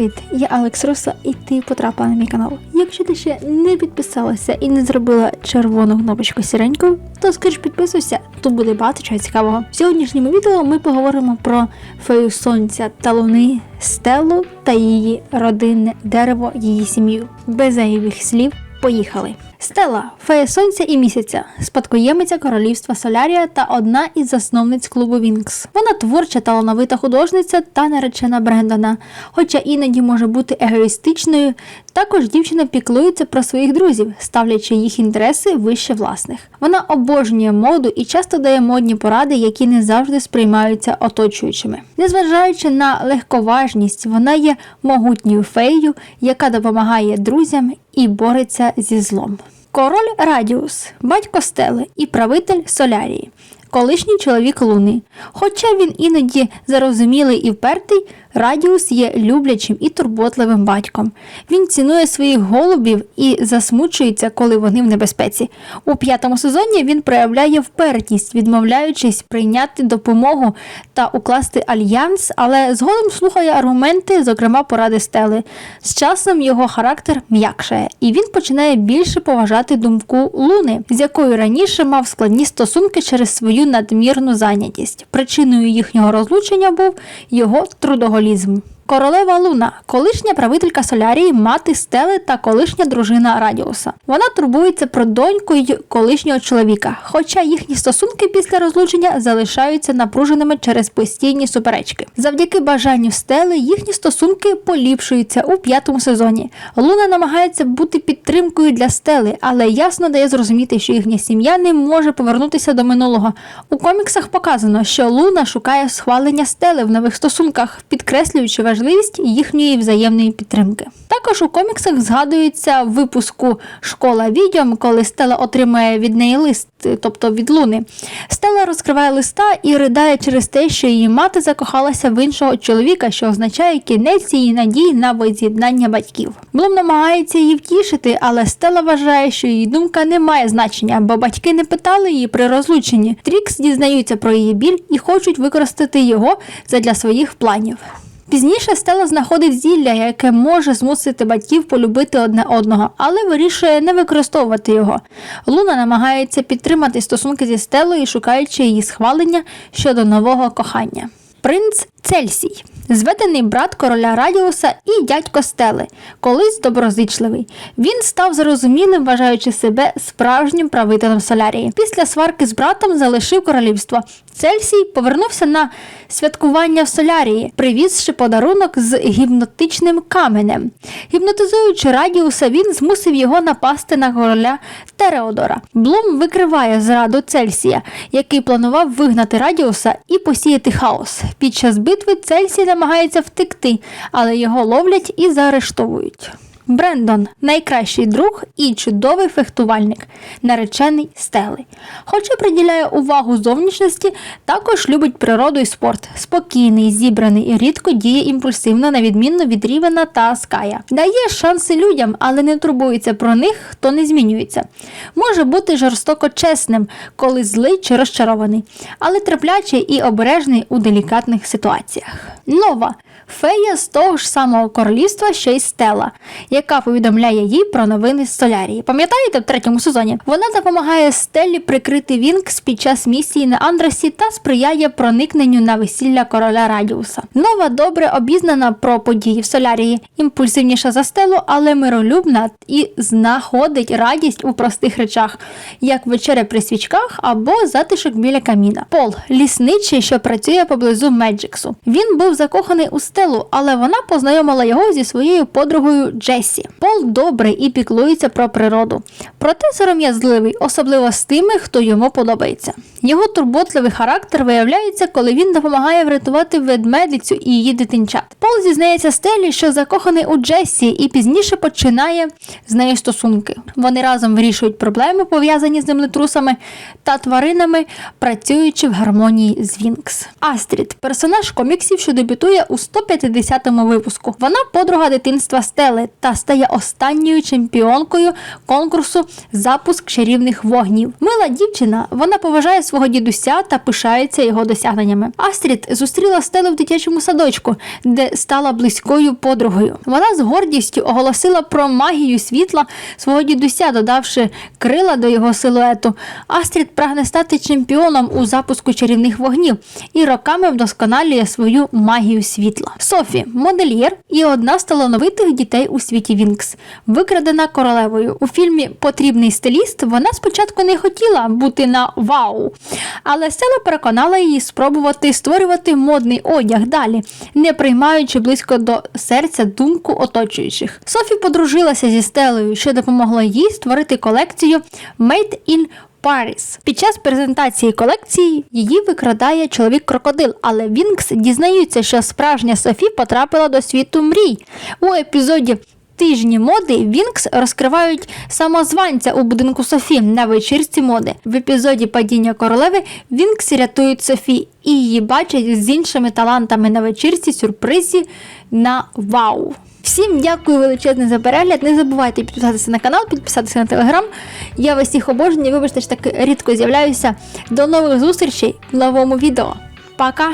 Привіт, я Алекс Руса, і ти потрапила на мій канал. Якщо ти ще не підписалася і не зробила червону кнопочку сіреньку, то скоріш підписуйся, тут буде багато чого цікавого. В сьогоднішньому відео ми поговоримо про фею сонця та луни стелу та її родинне дерево, її сім'ю. Без зайвих слів, поїхали. Стелла фея сонця і місяця, спадкоємиця королівства Солярія та одна із засновниць клубу Вінкс. Вона творча талановита художниця та наречена Брендона, хоча іноді може бути егоїстичною. Також дівчина піклується про своїх друзів, ставлячи їх інтереси вище власних. Вона обожнює моду і часто дає модні поради, які не завжди сприймаються оточуючими. Незважаючи на легковажність, вона є могутньою феєю, яка допомагає друзям і бореться зі злом. Король Радіус, батько Стели і правитель Солярії, колишній чоловік Луни. Хоча він іноді зарозумілий і впертий, Радіус є люблячим і турботливим батьком. Він цінує своїх голубів і засмучується, коли вони в небезпеці. У п'ятому сезоні він проявляє впертість, відмовляючись прийняти допомогу та укласти альянс, але згодом слухає аргументи, зокрема поради стели. З часом його характер м'якшає, і він починає більше поважати думку Луни, з якою раніше мав складні стосунки через свою надмірну зайнятість. Причиною їхнього розлучення був його трудоголізм алкоголізм. Королева Луна, колишня правителька Солярії, мати Стели та колишня дружина Радіуса. Вона турбується про доньку й колишнього чоловіка, хоча їхні стосунки після розлучення залишаються напруженими через постійні суперечки. Завдяки бажанню Стели їхні стосунки поліпшуються у п'ятому сезоні. Луна намагається бути підтримкою для Стели, але ясно дає зрозуміти, що їхня сім'я не може повернутися до минулого. У коміксах показано, що Луна шукає схвалення Стели в нових стосунках, підкреслюючи важливість їхньої взаємної підтримки. Також у коміксах згадується випуску Школа відьом, коли Стела отримує від неї лист, тобто від Луни. Стела розкриває листа і ридає через те, що її мати закохалася в іншого чоловіка, що означає кінець її надій на воз'єднання батьків. Блум намагається її втішити, але Стела вважає, що її думка не має значення, бо батьки не питали її при розлученні. Трікс дізнаються про її біль і хочуть використати його задля своїх планів. Пізніше Стела знаходить зілля, яке може змусити батьків полюбити одне одного, але вирішує не використовувати його. Луна намагається підтримати стосунки зі Стелою, шукаючи її схвалення щодо нового кохання. Принц Цельсій, зведений брат короля Радіуса і дядько Стели, колись доброзичливий. Він став зрозумілим, вважаючи себе справжнім правителем Солярії. Після сварки з братом залишив королівство. Цельсій повернувся на святкування в Солярії, привізши подарунок з гіпнотичним каменем. Гіпнотизуючи Радіуса, він змусив його напасти на короля Тереодора. Блум викриває зраду Цельсія, який планував вигнати Радіуса і посіяти хаос. Під час битви Цельсій намагається втекти, але його ловлять і заарештовують. Брендон найкращий друг і чудовий фехтувальник, наречений Стели. Хоча приділяє увагу зовнішності, також любить природу і спорт. Спокійний, зібраний і рідко діє імпульсивно, на відмінно від Рівена та Ская. Дає шанси людям, але не турбується про них, хто не змінюється. Може бути жорстоко чесним, коли злий чи розчарований, але терплячий і обережний у делікатних ситуаціях. Нова фея з того ж самого королівства, що й Стела, яка повідомляє їй про новини з Солярії. Пам'ятаєте в третьому сезоні? Вона допомагає Стеллі прикрити Вінкс під час місії на Андросі та сприяє проникненню на весілля короля Радіуса. Нова добре обізнана про події в Солярії, імпульсивніша за стелу, але миролюбна і знаходить радість у простих речах, як вечеря при свічках або затишок біля каміна. Пол лісничий, що працює поблизу Меджиксу. Він був закоханий у стелу, але вона познайомила його зі своєю подругою Джесі. Пол добрий і піклується про природу. Проте сором'язливий, особливо з тими, хто йому подобається. Його турботливий характер виявляється, коли він допомагає врятувати ведмедицю і її дитинчат. Пол зізнається стелі, що закоханий у Джесі, і пізніше починає з нею стосунки. Вони разом вирішують проблеми, пов'язані з землетрусами та тваринами, працюючи в гармонії з Вінкс. Астрід персонаж коміксів, що дебютує у 150-му випуску. Вона подруга дитинства Стели та стає останньою чемпіонкою конкурсу Запуск чарівних вогнів. Мила дівчина, вона поважає свого дідуся та пишається його досягненнями. Астрід зустріла Стелу в дитячому садочку, де стала близькою подругою. Вона з гордістю оголосила про магію світла свого дідуся, додавши крила до його силуету. Астрід прагне стати чемпіоном у запуску чарівних вогнів і роками вдосконалює свою магію світла. Софі модельєр і одна з талановитих дітей у світі Вінкс, викрадена королевою. У фільмі Потрібний стиліст вона спочатку не хотіла бути на вау, але Стелла переконала її спробувати створювати модний одяг далі, не приймаючи близько до серця думку оточуючих. Софі подружилася зі Стелою, що допомогло їй створити колекцію Made in Paris. Під час презентації колекції її викрадає чоловік крокодил, але Вінкс дізнаються, що справжня Софі потрапила до світу мрій. У епізоді Тижні моди Вінкс розкривають самозванця у будинку Софі на вечірці моди. В епізоді падіння королеви Вінкс рятують Софі і її бачать з іншими талантами на вечірці сюрпризі на вау. Всім дякую величезне за перегляд. Не забувайте підписатися на канал, підписатися на телеграм. Я вас всіх обожнюю. Вибачте, що так рідко з'являюся. До нових зустрічей в новому відео. Пока!